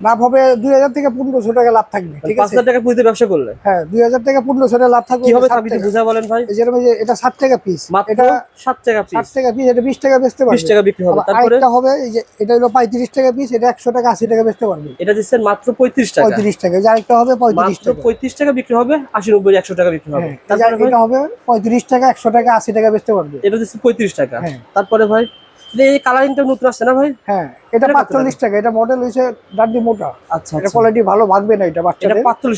লাভ হবে দুই হাজার থেকে পনেরোশো টাকা লাভ থাকবে ঠিক আছে? টাকা পুঁজিতে ব্যবসা করলে? হ্যাঁ দুই হাজার থেকে পনেরোশো টাকা লাভ থাকবে ষাট। বুঝা বলেন ভাই? যেরকম এটা ষাট টাকা পিস এটা সাত টাকা ষাট পিস টাকা পিস এটা বিশ টাকা বেচতে বিশ পারবে টাকা বিক্রি হবে। তারপরে? আরেকটা হবে এই যে এটা হলো পঁয়ত্রিশ টাকা পিস এটা একশো টাকা আশি টাকা বেচতে পারবে। এটা দিচ্ছেন মাত্র পঁয়ত্রিশ টাকা। পঁয়ত্রিশ টাকা যে আরেকটা হবে পঁয়ত্রিশ টাকা। পঁয়ত্রিশ টাকা বিক্রি হবে আশি নব্বই একশো টাকা বিক্রি হবে। হ্যাঁ এটা হবে পঁয়ত্রিশ টাকা একশো টাকা আশি টাকা বেচতে পারবে। এটা দিচ্ছে পঁয়ত্রিশ টাকা। হ্যাঁ। তারপরে ভাই? এই কালারিংটা নতুন আসছে না ভাই? হ্যাঁ এটা এটা টাকা? মডেল মোটা। আচ্ছা এটা আচ্ছা। কোয়ালিটি ভালো ভাঙবে না এটা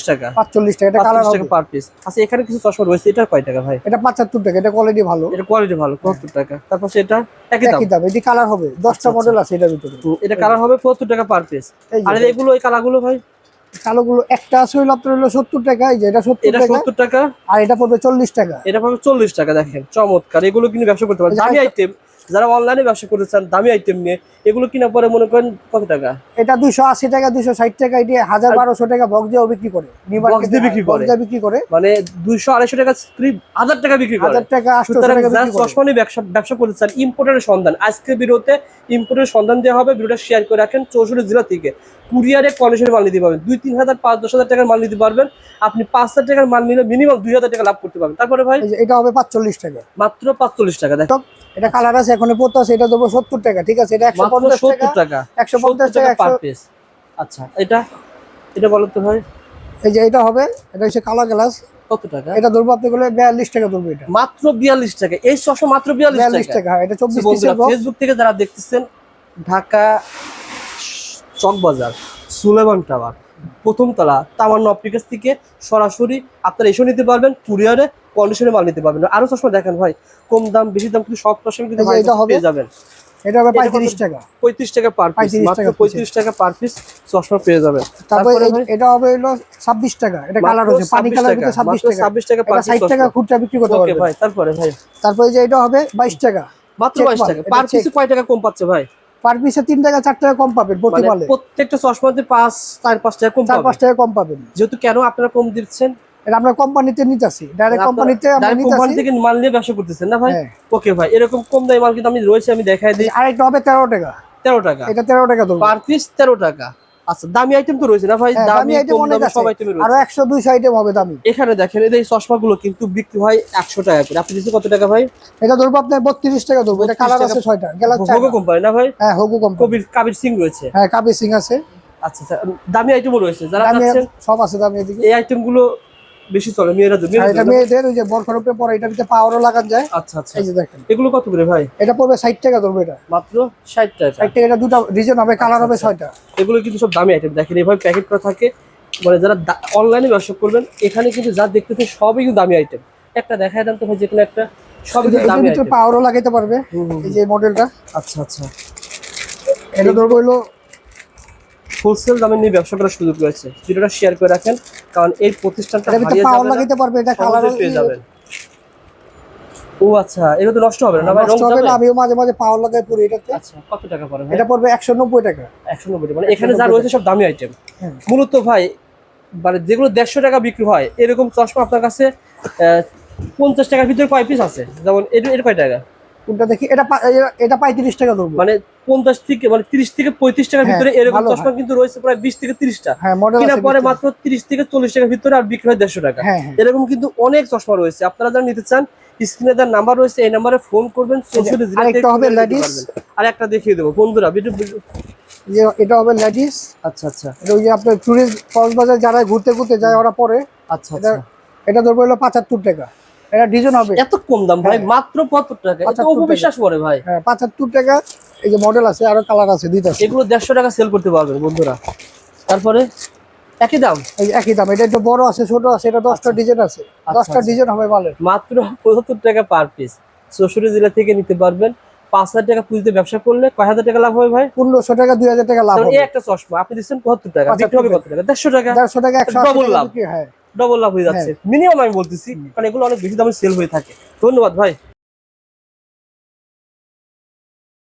টাকা। পাঁচচল্লিশ টাকা এটা কালার টাকা পার পিস আচ্ছা এখানে কিছু চশমা রয়েছে এটা কয় টাকা ভাই? এটা পঁচাত্তর টাকা এটা কোয়ালিটি ভালো। এটা কোয়ালিটি ভালো টাকা। তারপর সেটা একই দাম। একই দাম এটি কালার হবে। দশটা আচ্ছা, মডেল আছে এটার ভিতরে। এটা কালার হবে পঁচাত্তর টাকা পার পিস আর এগুলো এই কালারগুলো ভাই? কালোগুলো একটা আছে হইল আপনার হলো সত্তর টাকা এই যে এটা সত্তর এটা টাকা। সত্তর টাকা। আর এটা পড়বে চল্লিশ টাকা। এটা পাবে চল্লিশ টাকা দেখেন চমৎকার। এগুলো কিন্তু ব্যবসা করতে পারেন। দামি আইটেম যারা অনলাইনে ব্যবসা করতে চান দামি আইটেম নিয়ে এগুলো কিনা পরে মনে করেন কত টাকা? এটা দুইশো আশি টাকা দুইশো ষাট টাকা এটি হাজার বারোশো টাকা বক্স দিয়েও বিক্রি করে। নিউ দিয়ে বিক্রি করে? বিক্রি করে। মানে দুইশো আড়াইশো টাকা হাজার টাকা বিক্রি করে। হাজার টাকা আটশো টাকা যারা বিক্রি করে। চশমা নিয়ে ব্যবসা ব্যবসা করতে চান ইম্পোর্টের সন্ধান আজকে ভিডিওতে ইম্পোর্টের সন্ধান দেওয়া হবে ভিডিওটা শেয়ার করে রাখেন চৌষট্টি জেলা থেকে। কুরিয়ারে কন্ডিশনের মাল নিতে পারবেন দুই তিন হাজার পাঁচ দশ হাজার টাকার মাল নিতে পারবেন। আপনি পাঁচ হাজার টাকার মাল নিলে মিনিমাম দুই হাজার টাকা লাভ করতে পারবেন। তারপরে ভাই? এটা হবে পাঁচচল্লিশ টাকা। মাত্র পাঁচচল্লিশ টাকা দেখ এটা কালার আছে এখন পড়তে এটা দেবো সত্তর টাকা ঠিক আছে? এটা একশো পঞ্চাশ টাকা একশো পঞ্চাশ টাকা পার পিস আচ্ছা এটা? এটা বলো তো ভাই। এই যে এটা হবে এটা হচ্ছে কালো গ্লাস কত টাকা? এটা ধরবো আপনি বলে বিয়াল্লিশ টাকা ধরবো এটা। মাত্র বিয়াল্লিশ টাকা। এই চশমা মাত্র বিয়াল্লিশ টাকা। এটা চব্বিশ। ফেসবুক থেকে যারা দেখতেছেন ঢাকা চকবাজার সুলেমান টাওয়ার প্রথম তলা তামান্না অপটিক্যালস থেকে সরাসরি আপনারা এসেও নিতে পারবেন। কুরিয়ারে কন্ডিশনে মাল নিতে পারবেন। আরও চশমা দেখেন ভাই কম দাম বেশি দাম কিন্তু সব চশমা কিন্তু এটা হবে। যাবেন। এটা হবে টাকা। পঁয়ত্রিশ টাকা পার পিস মাত্র টাকা পার পিস চশমা পেয়ে যাবেন। তারপরে এটা হবে হলো ছাব্বিশ টাকা এটা কালার হচ্ছে পানি কালার ভিতরে ছাব্বিশ মাত্র টাকা। 26 টাকা পার এটা ষাট পিস টাকা খুচরা বিক্রি করতে ওকে ভাই তারপরে ভাই। তারপরে যে এটা হবে বাইশ টাকা। মাত্র Check বাইশ মাল, টাকা। পার। পিসে কয় টাকা কম পাচ্ছে ভাই? পার পিসে তিন টাকা চার টাকা কম পাবেন প্রতি মানে মালে। প্রত্যেকটা চশমাতে পাঁচ চার পাঁচ টাকা কম টাকা কম পাবেন। যেহেতু কেন আপনারা কম দিচ্ছেন? এটা আমরা কোম্পানিতে নিতেছি ডাইরেক্ট কোম্পানিতে আমরা ডাইরেক্ট কোম্পানি নিতেছি। থেকে মাল নিয়ে ব্যবসা করতেছেন না ভাই? হ্যাঁ। ওকে ভাই এরকম কম দামি মাল কিন্তু আমি রয়েছে আমি দেখাই দিই। আরেকটা হবে তেরো টাকা। তেরো টাকা। এটা তেরো টাকা ধরবো পার পিস তেরো টাকা। আচ্ছা দামি আইটেম তো রয়েছে না ভাই? হ্যাঁ, দামি আইটেম অনেক আছে। সব আইটেমে আরও রয়েছে একশো দুইশো আইটেম হবে দামি। এখানে দেখেন এই চশমাগুলো কিন্তু বিক্রি হয় একশো টাকা করে। আপনি কত টাকা ভাই? এটা ধরবো আপনার বত্রিশ টাকা ধরবো এটা কালার। আছে গেলার হোগো কোম্পানি না ভাই? হ্যাঁ হগু কোম্পানি কবির কাবির সিং রয়েছে। হ্যাঁ কাবি সিং আছে। আচ্ছা আচ্ছা দামি আইটেমও রয়েছে। যারা চাচ্ছেন সব আছে দামি এদিকে। এই আইটেমগুলো বেশি চলে মেয়েরা জন্য এটা মেয়েদের ওই যে বরফের উপরে পরে এটা ভিতরে পাওয়ারও লাগান যায়। আচ্ছা আচ্ছা। এই যে দেখেন। এগুলো কত করে ভাই? এটা পড়বে ষাট টাকা ধরবো এটা। মাত্র ষাট টাকা। ষাট টাকা এটা দুটো রিজন হবে কালার হবে আচ্ছা। ছয়টা। এগুলো কিন্তু সব দামি আইটেম দেখেন এভাবে প্যাকেট করা থাকে। মানে যারা অনলাইনে ব্যবসা করবেন এখানে কিন্তু যা দেখতেছেন সবই কিন্তু দামি আইটেম একটা দেখায় দেন তো ভাই যে কোনো একটা সবই দামি আইটেম পাওয়ারও লাগাইতে পারবে এই যে মডেলটা আচ্ছা আচ্ছা। এটা ধরবো হলো হোলসেল দামে নিয়ে ব্যবসা করার সুযোগ রয়েছে। ভিডিওটা শেয়ার করে রাখেন। কারণ এই প্রতিষ্ঠানটা হারিয়ে যাবে লাগাইতে পারবে এটা কালার পেয়ে যাবেন। ও আচ্ছা এটা তো নষ্ট হবে না ভাই রং যাবে? না আমিও মাঝে মাঝে পাওয়ার লাগাই পুরো এটাতে। আচ্ছা কত টাকা পড়ে ভাই? এটা পড়বে একশো নব্বই টাকা। একশো নব্বই মানে এখানে যা রয়েছে সব দামি আইটেম হ্যাঁ। মূলত ভাই মানে যেগুলো দেড়শো টাকা বিক্রি হয় এরকম চশমা আপনার কাছে আহ, পঞ্চাশ টাকার ভিতরে কয় পিস আছে? যেমন এটা কয় টাকা? কোনটা দেখি? এটা এটা পঁয়ত্রিশ টাকা ধরবো। মানে পঞ্চাশ থেকে মানে তিরিশ থেকে পঁয়ত্রিশ টাকার হ্যাঁ, ভিতরে এরকম চশমা কিন্তু রয়েছে প্রায় বিশ থেকে তিরিশটা। হ্যাঁ কিনা পরে মাত্র তিরিশ থেকে চল্লিশ টাকার ভিতরে আর বিক্রি হয় দেড়শো টাকা। হ্যাঁ এরকম কিন্তু অনেক চশমা রয়েছে। আপনারা যারা নিতে চান স্ক্রিনে যার নাম্বার রয়েছে এই নাম্বারে ফোন করবেন। আর একটা দেখিয়ে দেবো। বন্ধুরা এটা হবে লেডিস আচ্ছা আচ্ছা। এটা ওই যে আপনার টুরিস্ট কক্সবাজার যারা ঘুরতে ঘুরতে যায় ওরা পরে। আচ্ছা এটা আচ্ছা। এটা ধরবো হলো পঁচাত্তর টাকা। এটা ডিজাইন হবে। এত কম দাম ভাই হ্যাঁ। মাত্র পঁচাত্তর টাকা। এটা 75 অপবিশ্বাস করে ভাই। হ্যাঁ পঁচাত্তর টাকা। এই যে মডেল আছে আরও কালার আছে আছে। এগুলো দেড়শো টাকা সেল করতে পারবেন বন্ধুরা। তারপরে একই দাম? এই একই দাম। এটা একটু বড় আছে ছোট আছে এটা দশটা ডিজাইন আছে। দশটা আচ্ছা। ডিজাইন হবে মালের মাত্র পঁচাত্তর টাকা পার পিস চৌষট্টি জেলা থেকে নিতে পারবেন। পাঁচ হাজার টাকা পুঁজিতে ব্যবসা করলে কয় হাজার টাকা লাভ হবে ভাই? পনেরোশো টাকা দুই হাজার টাকা লাভ হবে। একটা চশমা। আপনি দিচ্ছেন পঁচাত্তর টাকা হবে কত টাকা? দেড়শো টাকা। দেড়শো টাকা একশো টাকা লাভ। হ্যাঁ। ডবল লাভ হয়ে যাচ্ছে। মিনিমাম আমি বলতেছি কারণ এগুলো অনেক বেশি দামে সেল হয়ে থাকে। ধন্যবাদ ভাই।